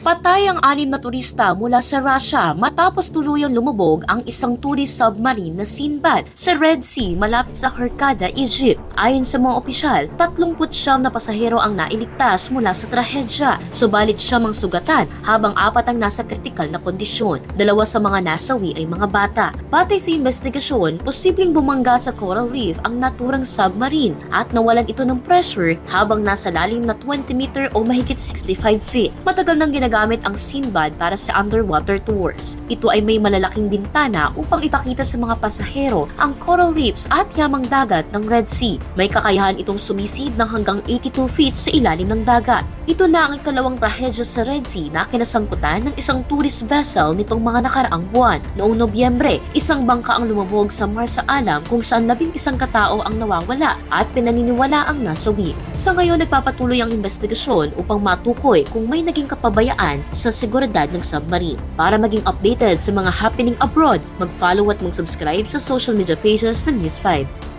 Patay ang anim na turista mula sa Russia matapos tuluyang lumubog ang isang tourist submarine na Sinbad sa Red Sea malapit sa Hurghada, Egypt. Ayon sa mga opisyal, 39 na pasahero ang nailigtas mula sa trahedya, subalit siya mang sugatan habang apat ang nasa kritikal na kondisyon. Dalawa sa mga nasawi ay mga bata. Batay sa investigasyon, posibleng bumangga sa coral reef ang naturang submarine at nawalan ito ng pressure habang nasa lalim na 20 meter o mahigit 65 feet. Matagal nang ginagamit ang Sinbad para sa underwater tours. Ito ay may malalaking bintana upang ipakita sa mga pasahero ang coral reefs at yamang dagat ng Red Sea. May kakayahan itong sumisid ng hanggang 82 feet sa ilalim ng dagat. Ito na ang ikalawang trahedya sa Red Sea na kinasangkutan ng isang tourist vessel nitong mga nakaraang buwan. Noong Nobyembre, isang bangka ang lumubog sa Marsa Alam kung saan labing isang katao ang nawawala at pinaniniwala ang nasawi. Sa ngayon, nagpapatuloy ang investigasyon upang matukoy kung may naging kapabayaan sa seguridad ng submarine. Para maging updated sa mga happening abroad, mag-follow at mag-subscribe sa social media pages ng News 5.